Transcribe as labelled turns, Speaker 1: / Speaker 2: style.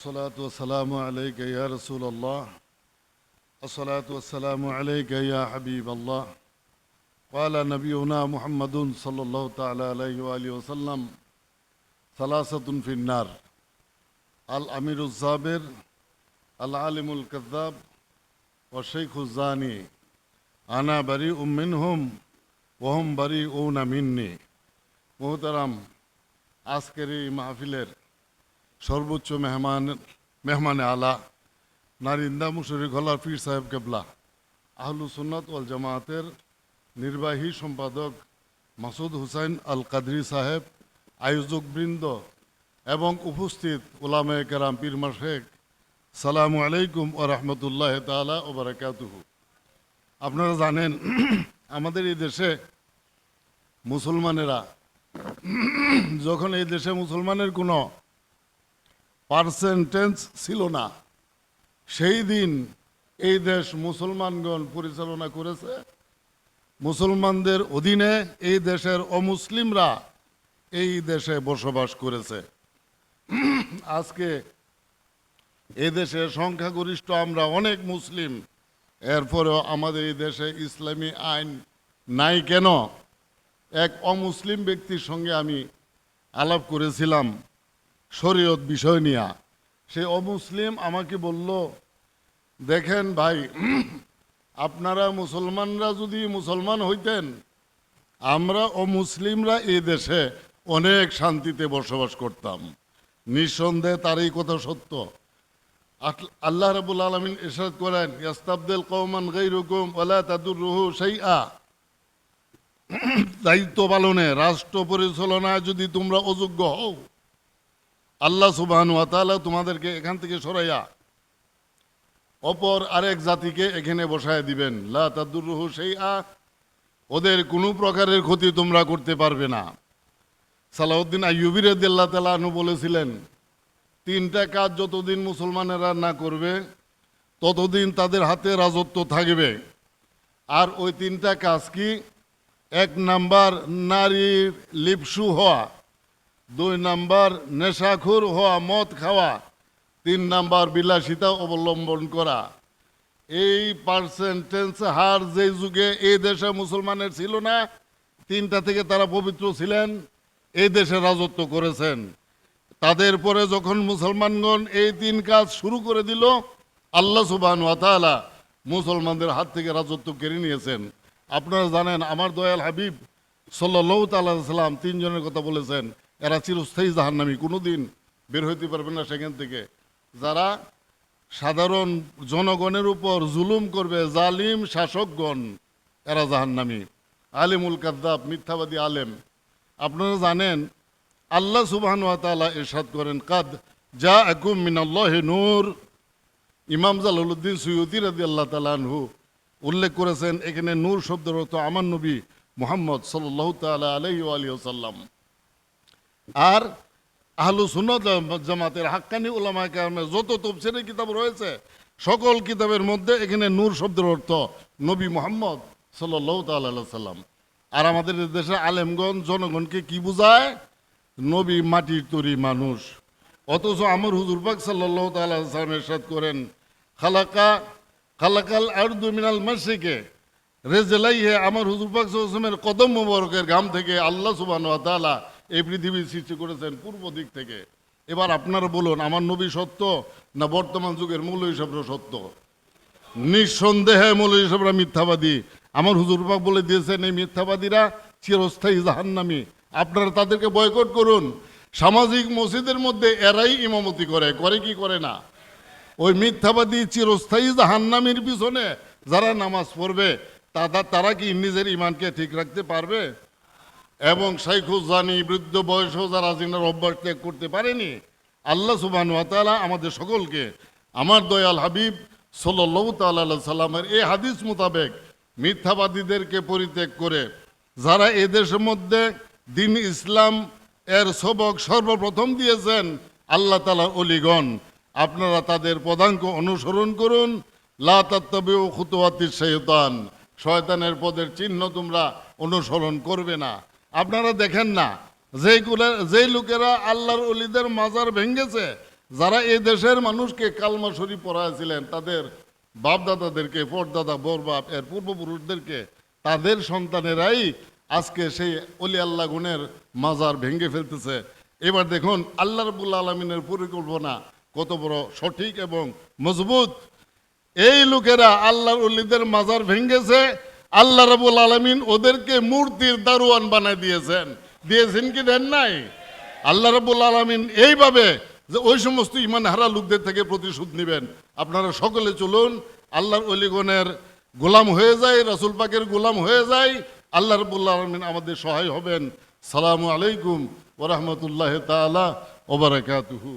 Speaker 1: الصلاة والسلام عليك يا رسول الله الصلاة والسلام عليك يا حبيب الله قال نبينا محمد صلى الله تعالى عليه وآله وسلم ثلاثة في النار الأمير الزابر العالم الكذاب والشيخ الزاني أنا بريء منهم وهم بريئون مني محترم عسكري محفلر সর্বোচ্চ মেহমান, মেহমানে আলা নারিন্দা মুশরি গলার পীর সাহেব কেবলা, আহলু সুন্নাত ওয়াল জামায়াতের নির্বাহী সম্পাদক মাসুদ হুসাইন আল কাদরি সাহেব আয়োজক বৃন্দ এবং উপস্থিত ওলামে কেরাম পীর মাশেক সালামু আলাইকুম ও রহমতুল্লাহ তালা ও বারাকাতুহু। আপনারা জানেন, আমাদের এই দেশে মুসলমানেরা, যখন এই দেশে মুসলমানের কোনো পার্সেন্টেজ ছিল না। সেই দিন এই দেশ মুসলমানগণ পরিচালনা করেছে। মুসলমানদের অধীনে এই দেশের অমুসলিমরা এই দেশে বসবাস করেছে। আজকে এই দেশে সংখ্যাগরিষ্ঠ আমরা অনেক মুসলিম। এরপরেও আমাদের এই দেশে ইসলামী আইন নাই কেন? এক অমুসলিম ব্যক্তির সঙ্গে আমি আলাপ করেছিলাম। শরীয়ত বিষয় নিয়ে। সে অমুসলিম আমাকে বলল, দেখেন ভাই, আপনারা মুসলমানরা যদি মুসলমান হইতেন, আমরা অমুসলিমরা এই দেশে অনেক শান্তিতে বসবাস করতাম। নিঃসন্দেহে তার এই কথা সত্য। আল্লাহ রাবুল আলমিন ইরশাদ করেন, ইয়াস্তাবদেল কৌমান গৈরুকুম ওলা তাদুর রুহু সেই আ দায়িত্ব পালনে, রাষ্ট্র পরিচালনায় যদি তোমরা অযোগ্য হও আল্লাহ সুবাহান ওয়াতালা তোমাদেরকে এখান থেকে সরাইয়া অপর আরেক জাতিকে এখানে বসায় দিবেন। লা সেই আ ওদের কোনো প্রকারের ক্ষতি তোমরা করতে পারবে না। সালাউদ্দিন আইয়ুবির আল্লাহ তালাহনু বলেছিলেন, তিনটা কাজ যতদিন মুসলমানেরা না করবে, ততদিন তাদের হাতে রাজত্ব থাকবে। আর ওই তিনটা কাজ কি? এক নাম্বার নারীর লিপসু হওয়া। দুই নাম্বার নেশাখুর হওয়া, মদ খাওয়া। তিন নাম্বার বিলাসিতা অবলম্বন করা। এই পার্সেন্টেন্স হার যে যুগে এই দেশে মুসলমানের ছিল না, তিনটা থেকে তারা পবিত্র ছিলেন, এই দেশে রাজত্ব করেছেন। তাদের পরে যখন মুসলমানগণ এই তিন কাজ শুরু করে দিল, আল্লাহ সুবাহ ওয়াতালা মুসলমানদের হাত থেকে রাজত্ব কেড়ে নিয়েছেন। আপনারা জানেন, আমার দয়াল হাবিব সাল্লাহ তাল্লাম তিনজনের কথা বলেছেন এরা চিরস্থায়ী জাহান্নামী, কোনোদিন বের হইতে পারবে না সেখান থেকে। যারা সাধারণ জনগণের উপর জুলুম করবে, জালিম শাসকগণ, এরা জাহান্নামী। আলিমুল কাদ্দাব, মিথ্যাবাদী আলেম। আপনারা জানেন, আল্লাহ সুবহান ওয়া তাআলা ইরশাদ করেন, কাদ যা আকুম মিনাল্লাহি নূর। ইমাম জালালউদ্দিন সুয়ুতি রাদিয়াল্লাহু আল্লাহ আনহু উল্লেখ করেছেন, এখানে নূর শব্দের অর্থ আমার নবী মুহাম্মদ আলাইহি ওয়া আলিহি ওয়াসাল্লাম। আর আহলু সুন্নাত জামাতের হাক্কানি উলামা কেরামের যত তফসিরের কিতাব রয়েছে, সকল কিতাবের মধ্যে এখানে নূর শব্দের অর্থ নবী মোহাম্মদ সাল্লাল্লাহু তাআলা আলাইহি সাল্লাম আর আমাদের দেশে আলেমগঞ্জ জনগণকে কি বোঝায়? নবী মাটির তৈরি মানুষ। অথচ আমর হুজুর পাক সাল্লাল্লাহু তাআলা আলাইহি সাল্লাম করেন, খালাকা, খালাকাল আরদু মিনাল মাশরিকে, রেজেলাইহে আমার হুজুর পাক সাল্লামের কদম মুবারকের ঘাম থেকে আল্লাহ সুবহানাহু ওয়া তাআলা এই পৃথিবীর সৃষ্টি করেছেন পূর্ব দিক থেকে। এবার আপনারা বলুন, আমার নবী সত্য না বর্তমান যুগের মূল হিসাবরা সত্য? নিঃসন্দেহে মূল হিসাবরা মিথ্যাবাদী। আমার হুজুর পাক বলে দিয়েছেন, এই মিথ্যাবাদীরা চিরস্থায়ী জাহান্নামী। আপনারা তাদেরকে বয়কট করুন। সামাজিক মসজিদের মধ্যে এরাই ইমামতি করে করে কি করে না? ওই মিথ্যাবাদী চিরস্থায়ী জাহান্নামীর পিছনে যারা নামাজ পড়বে তারা তারা কি নিজের ইমানকে ঠিক রাখতে পারবে? এবং শাইখুজানি বৃদ্ধ বয়সেও যারা জিনার অভ্যাস ত্যাগ করতে পারেনি, আল্লাহ সুবাহ তাআলা আমাদের সকলকে, আমার দয়াল হাবিব সাল্লাহ তাল্লাহ সাল্লামের এই হাদিস মোতাবেক মিথ্যাবাদীদেরকে পরিত্যাগ করে, যারা এদেশের মধ্যে দিন ইসলাম এর সবক সর্বপ্রথম দিয়েছেন, আল্লাহ তালার অলিগণ। আপনারা তাদের পদাঙ্ক অনুসরণ করুন, লা তাত্তাবিউ খুতুয়াতির শয়তান শয়তানের পদের চিহ্ন তোমরা অনুসরণ করবে না। আপনারা দেখেন না যেইগুলা যেই লোকেরা আল্লাহর অলিদের মাজার ভেঙ্গেছে যারা এই দেশের মানুষকে কালমা শরীফ পড়াইছিলেন তাদের বাপদাদাদেরকে, পরদাদা, বরবাপ, এর পূর্বপুরুষদেরকে, তাদের সন্তানেরাই আজকে সেই অলি আল্লাহ গুণের মাজার ভেঙে ফেলতেছে। এবার দেখুন, আল্লাহ রবুল্লা আলমিনের পরিকল্পনা কত বড় সঠিক এবং মজবুত। এই লোকেরা আল্লাহর উল্লিদের মাজার ভেঙ্গেছে আল্লাহ রাবুল আলমিন ওদেরকে মূর্তির দারোয়ান বানায় দিয়েছেন। দিয়েছেন কি দেন নাই? আল্লাহ রাবুল আলমিন এইভাবে যে ওই সমস্ত ইমান হারা লোকদের থেকে প্রতিশোধ নেবেন। আপনারা সকলে চলুন, আল্লাহর অলিগণের গোলাম হয়ে যায় রাসুল পাকের গোলাম হয়ে যায় আল্লাহ রবুল্লা আলমিন আমাদের সহায় হবেন। সালামু আলাইকুম ওরহমতুল্লাহ তালা ওবরাকাতুহু